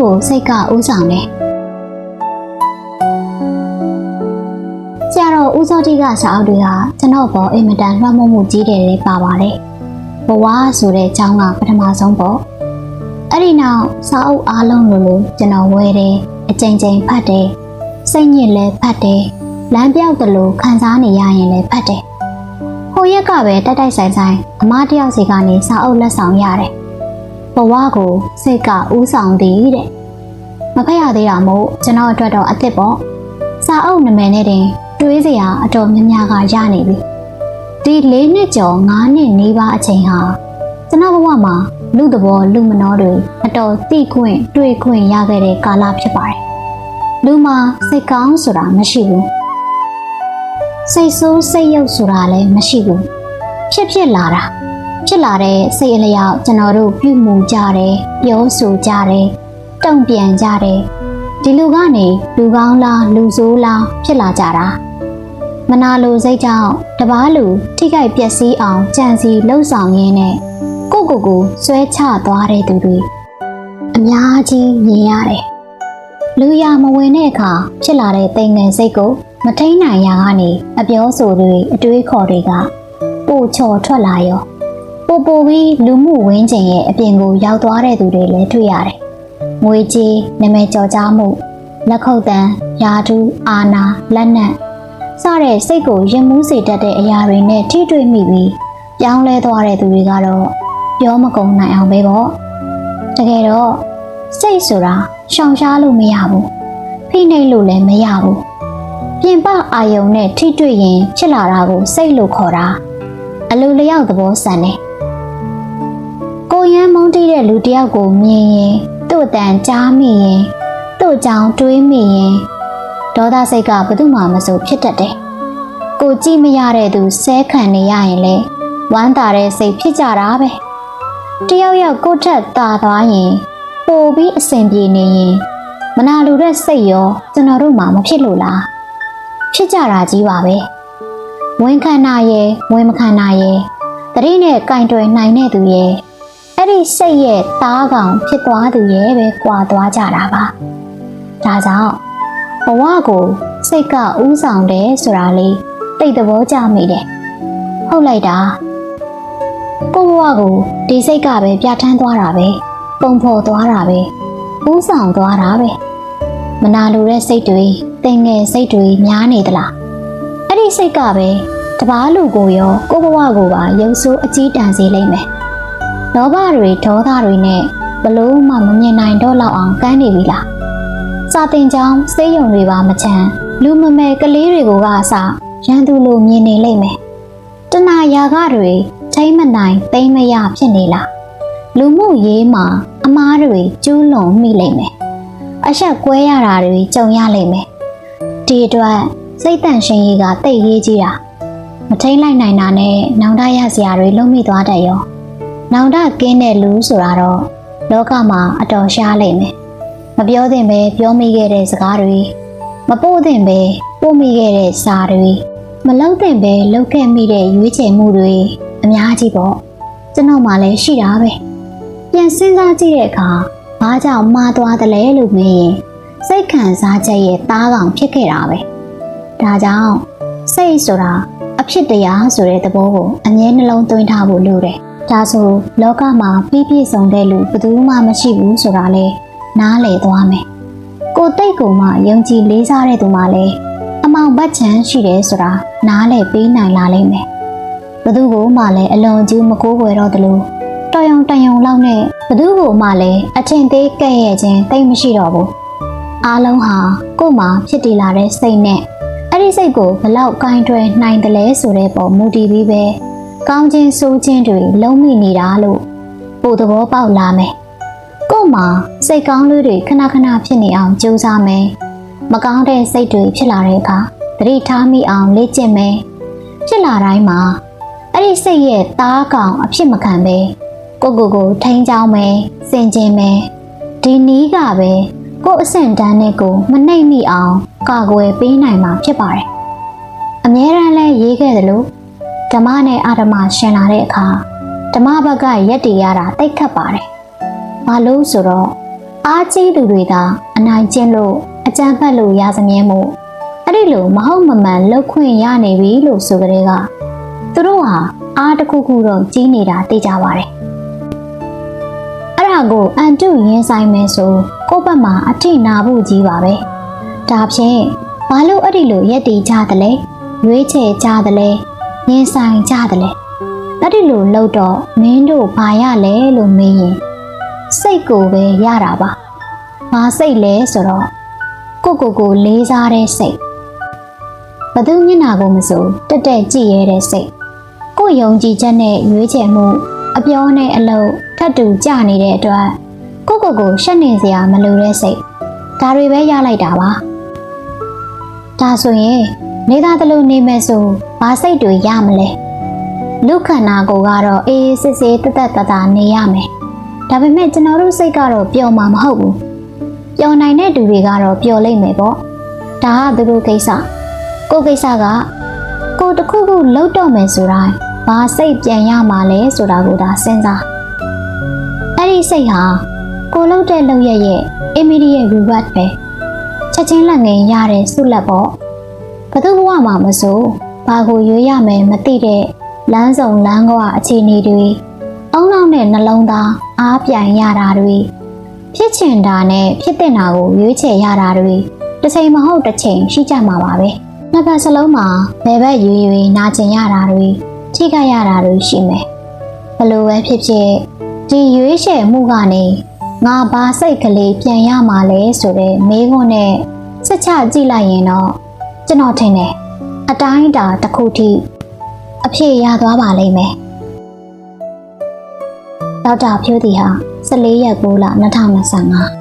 ကိုစိတ်ကဥဆောင်တယ်ဆရာတော်ဦးစောတိကစာအုပ်တွေဟာကျွန်တော်ပေါ်အင်မတန်လွှမ်းမိုးမှုကြီးတယ်လေးပါပါတယ်ဘဝဆိုတဲ့အကြောင်းကပထမဆုံးပေါ့အဲ့ဒီနောက်စာအုပ်အားလုံးလိုလိုကျွန်တော်ဝယ်တယ်အကြိမ်ကြိမ်ဖတ်တယ်စိတ်ညစ်လဲဖတ်တယ်လမ်းပြောက်တယ်လို့ခံစားနေရရင်လည်းဖတ်တယ်ဟိုရက်ကပဲတိုက်တိုက်ဆိုင်ဆိုင်အမတယောက်စီကနေစာအုပ်လက်ဆောင်ရတယ် ဘဝကိုစိတ်ကဥဆောင်သည်တဲ့မဖတ်ရသေးတာမို့ကျွန်တော်အတွက်တော့အစ်စ်ပေါ့စာအုပ်နာမည်နဲ့တင်တွေးစရာအတော်များများကရနေပြီဒီ၄နှစ်ကျော်၅နှစ်နီးပါးအချိန်ဟာကျွန်တော်ဘဝမှာလူသဘောလူမနှောတွေအတော်သိခွင့်တွေ့ခွင့်ရခဲ့တဲ့ကာလဖြစ်ပါတယ်လူမှာစိတ်ကောင်းဆိုတာမရှိဘူးစိတ်ဆိုးစိတ်ယုတ်ဆိုတာလည်းမရှိဘူးဖြစ်ဖြစ်လာတာ ဖြစ်လာတဲ့စိတ်အလျောက်ကျွန်တော်တို့ပြုမှုကြတယ်ပြောဆိုကြတယ်တုံ့ပြန်ကြတယ်ဒီလူကနေလူကောင်းလားလူဆိုးလားဖြစ်လာကြတာမနာလိုစိတ်ကြောင့်တပားလူထိခိုက်ပျက်စီးအောင်ကြံစီလှုပ်ဆောင်ရင်းနဲ့ကိုကိုကိုဆွဲချသွားတဲ့သူတွေအများကြီးမြင်ရတယ်လူရမဝင်တဲ့အခါဖြစ်လာတဲ့တိမ်ငယ်စိတ်ကိုမထိန်နိုင်ရာကနေအပြောဆိုတွေအတွေးခေါ်တွေကပို့ချော်ထွက်လာရော ပို့ပို့ပြီးလူမှုဝင်းကျင်ရဲ့အပြင်ကိုရောက်သွားတဲ့သူတွေလည်းတွေ့ရတယ်။ငွေကြေးနာမည်ကျော်ကြားမှုလက်ခုပ်တန်းယာတူးအာနာလက်နက်စတဲ့စိတ်ကိုရင်မှုစေတတ်တဲ့အရာတွေနဲ့ထိတွေ့မိပြီးပြောင်းလဲသွားတဲ့သူတွေကတော့ပြောမကုန်နိုင်အောင်ပဲပေါ့။တကယ်တော့စိတ်ဆိုတာရှောင်ရှားလို့မရဘူး။ဖိနှိပ်လို့လည်းမရဘူး။ပြင်ပအာယုံနဲ့ထိတွေ့ရင်ဖြစ်လာတာကိုစိတ်လို့ခေါ်တာအလိုလျောက်သဘောဆန်တယ်။ကို ရမ်းမုန်းတီးတဲ့လူတစ်ယောက်ကိုမြင်ရင်သူ့အတန်ကြားမိရင်သူ့အကြောင်းတွေးမိရင်ဒေါသစိတ်ကဘယ်သူမှမစိုးဖြစ်တတ်တယ်။ကိုကြည့်မရတဲ့သူဆဲခံနေရရင်လေဝမ်းသာတဲ့စိတ်ဖြစ်ကြတာပဲ။တယောက်ယောက်ကိုယ့်ထက်သာသွားရင်ပိုပြီးအဆင်ပြေနေရင်မနာလိုတဲ့စိတ်ရောကျွန်တော်တို့မှမဖြစ်လို့လား။ဖြစ်ကြတာကြီးပါပဲ။ဝင်ခံနာရဲ့ဝင်မခံနာရဲ့တတိနဲ့ကင်တွယ်နိုင်တဲ့သူရဲ့ အဲ့ဒီစိတ်ရဲ့သားကောင်ဖြစ်သွားသူရဲ့ပဲကွာသွားကြတာပါဒါကြောင့်ဘဝကိုစိတ်ကဥဆောင်တယ်ဆိုတာလေးတိတ်သဘောကျမိတယ်ဟုတ်လိုက်တာကိုယ့်ဘဝကိုဒီစိတ်ကပဲပြဋ္ဌာန်းသွားတာပဲပုံဖော်သွားတာပဲဥဆောင်သွားတာပဲမနာလိုတဲ့စိတ်တွေတင်ငယ်စိတ်တွေများနေသလားအဲ့ဒီစိတ်ကပဲတပားလူကိုရောကိုယ့်ဘဝကိုပါရုပ်ဆိုးအကြီးတန်းစေလိမ့်မယ်။ လောဘတွေဒေါသတွေနဲ့ဘလို့မှမမြင်နိုင်တော့လောက်အောင်ကန်းနေပြီလား။စာတင်ကြောင်းစေးရုံတွေပါမချမ်းလူမမဲကလေးတွေကိုကအစရန်သူလိုမြင်နေလိမ့်မယ်။တဏှာယာကတွေထိမ့်မနိုင်သိမ့်မရဖြစ်နေလား။လူမှုရေးမှာအမားတွေကျူးလွန်မိလိမ့်မယ်။အဆက်ကွဲရတာတွေကြုံရလိမ့်မယ်။ဒီအတွက်စိတ်တန့်ရှင်ရေးကတိတ်ရေးကြီးတာ။မထိန်လိုက်နိုင်တာနဲ့နောင်တရစရာတွေလုံးမိသွားတယ်ရော နောင်တကင်းတဲ့လူဆိုတာတော့လောကမှာအတော်ရှားလိမ့်မယ်မပြောသင့်ပဲပြောမိခဲ့တဲ့စကားတွေမပို့သင့်ပဲပို့မိခဲ့တဲ့စာတွေမလောက်သင့်ပဲလောက်ခဲ့မိတဲ့ရွေးချယ်မှုတွေအများကြီးပေါ့ကျွန်တော်မှလည်းရှိတာပဲပြန်စဉ်းစားကြည့်တဲ့အခါဘာကြောင့်မှားသွားတယ်လဲလို့မေးရင်စိတ်ခံစားချက်ရဲ့တားကောင်ဖြစ်ခဲ့တာပဲဒါကြောင့်စိတ်ဆိုတာအဖြစ်တရားဆိုတဲ့သဘောကိုအမြဲနှလုံးသွင်းထားဖို့လိုတယ်။ ဒါဆိုလောကမှာပြည့်ပြည့်စုံတဲ့လူဘယ်သူမှမရှိဘူးဆိုတာလဲနားလည်သွားမယ်။ကိုယ်တိတ်ကိုမှယုံကြည်လေးစားတဲ့သူမှလည်းအမောင်ဘတ်ချမ်းရှိတယ်ဆိုတာနားလည်ပေးနိုင်လာလိမ့်မယ်။ဘယ်သူကိုမှလည်းအလွန်ကြီးမကိုးကွယ်တော့သလိုတော်ရုံတန်ရုံလောက်နဲ့ဘယ်သူကိုမှလည်းအထင်သေးကဲ့ရဲ့ခြင်းတိတ်မရှိတော့ဘူး။အားလုံးဟာကိုယ်မှာဖြစ်တည်လာတဲ့စိတ်နဲ့အဲ့ဒီစိတ်ကိုဘလောက်ကင်တွယ်နိုင်တယ်လဲဆိုတဲ့ပုံမူတည်ပြီးပဲ ကောင်းခြင်းဆိုးခြင်းတွေလုံးမိနေတာလို့ပို့သဘောပေါက်လာမယ်။ကို့မှာစိတ်ကောင်းလေးတွေခဏခဏဖြစ်နေအောင်ကြိုးစားမယ်။မကောင်းတဲ့စိတ်တွေဖြစ်လာတဲ့အခါသတိထားမိအောင်လေ့ကျင့်မယ်။ဖြစ်လာတိုင်းမှာအဲ့ဒီစိတ်ရဲ့တားကောင်အဖြစ်မခံပဲကိုကိုကိုထိန်းချောင်းမယ်၊စင်ကျင်မယ်။ဒီနီးကပဲကို့အဆင့်တန်းနဲ့ကိုမနှိမ့်မိအောင်ကာကွယ်ပေးနိုင်မှာဖြစ်ပါတယ်။အမြဲတမ်းလဲရေးခဲ့တယ်လို့ ဓမ္မနဲ့အာဓမ္မရှင်လာတဲ့အခါဓမ္မဘက်ကရက်တည်ရတာတိတ်ခတ်ပါတယ်။ဘာလို့ဆိုတော့အားကြီးသူတွေသာအနိုင်ကျင့်လို့အကြမ်းဖက်လို့ရစမြဲမို့အဲ့ဒီလိုမဟုတ်မမှန်လှုပ်ခွင့်ရနေပြီလို့ဆိုကြတဲ့ကသူတို့ဟာအားတစ်ခုခုတော့ကြီးနေတာသိကြပါတယ်အဲ့ဒါကိုအန်တုရင်ဆိုင်မယ်ဆိုကိုယ့်ဘက်မှာအထိနာဖို့ကြီးပါပဲဒါဖြင့်ဘာလို့အဲ့ဒီလိုရက်တီကြတယ်လဲရွေးချယ်ကြတယ်လဲ ရင်ဆိုင်ကြတယ်လဲအဲ့ဒီလိုလှုပ်တော့မင်းတို့ဘာရလဲလို့မေးရင်စိတ်ကိုပဲရတာပါ။ဘာစိတ်လဲဆိုတော့ကိုကိုကိုလေးစားတဲ့စိတ်။ဘသူမျက်နှာကိုမစိုးတက်တက်ကြည့်ရတဲ့စိတ်။ကိုယုံကြည်ချက်နဲ့ရွေးချယ်မှု အပြောနဲ့အလုပ်ထပ်တူကြနေတဲ့အတွက်ကိုကိုကိုရှက်နေစရာမလိုတဲ့စိတ်။ဒါတွေပဲရလိုက်တာပါ။ဒါဆိုရင် နေသားတလို့နေမယ်ဆိုဘာစိတ်တွေရမလဲ။လူခန္ဓာကိုယ်ကတော့အေးအေးဆေးဆေးတက်တက်တတာနေရမယ်။ဒါပေမဲ့ကျွန်တော်တို့စိတ်ကတော့ပျော်မှာမဟုတ်ဘူးပျော်နိုင်တဲ့သူတွေကတော့ပျော်လိမ့်မယ်ပေါ့ဒါကသူတို့ကိစ္စကိုယ်ကိစ္စကကိုယ်တစ်ခုခုလှုပ်တော့မယ်ဆိုတိုင်းဘာစိတ်ပြန်ရမှာလဲဆိုတာကိုဒါစဉ်းစားအဲ့ဒီစိတ်ဟာကိုယ်လှုပ်တဲ့လှုပ်ရရဲ့ immediate reward ပဲချက်ချင်းလက်ငင်းရတဲ့ဆုလက်ပေါ့ ဘသူဘဝမှာမစိုးဘာကိုရွေးရမယ်မသိတဲ့လမ်းစုံလမ်းကွာအခြေအနေတွေအုံနောက်နဲ့နှလုံးသားအားပြိုင်ရတာတွေဖြစ်ချင်တာနဲ့ဖြစ်တဲ့နာကိုရွေးချယ်ရတာတွေတစ်ချိန်မဟုတ်တစ်ချိန်ရှိကြမှာပါပဲနှစ်ဖက်စလုံးမှာဘယ်ဘက်ရွေရွေနာကျင်ရတာတွေထိခိုက်ရတာတွေရှိမယ်ဘလို့ပဲဖြစ်ဖြစ်ဒီရွေးချယ်မှုကနေငါဘာစိတ်ကလေးပြန်ရမှာလဲဆိုတဲ့မေးခွန်းနဲ့စက်ချကြည့်လိုက်ရင်တော့ ကျွန်တော်ထင်တယ်အတိုင်းအတာတစ်ခုထိအဖြေရသွားပါလိမ့်မယ်ဒေါက်တာဖြိုးတီဟာ14ရက်6လ2025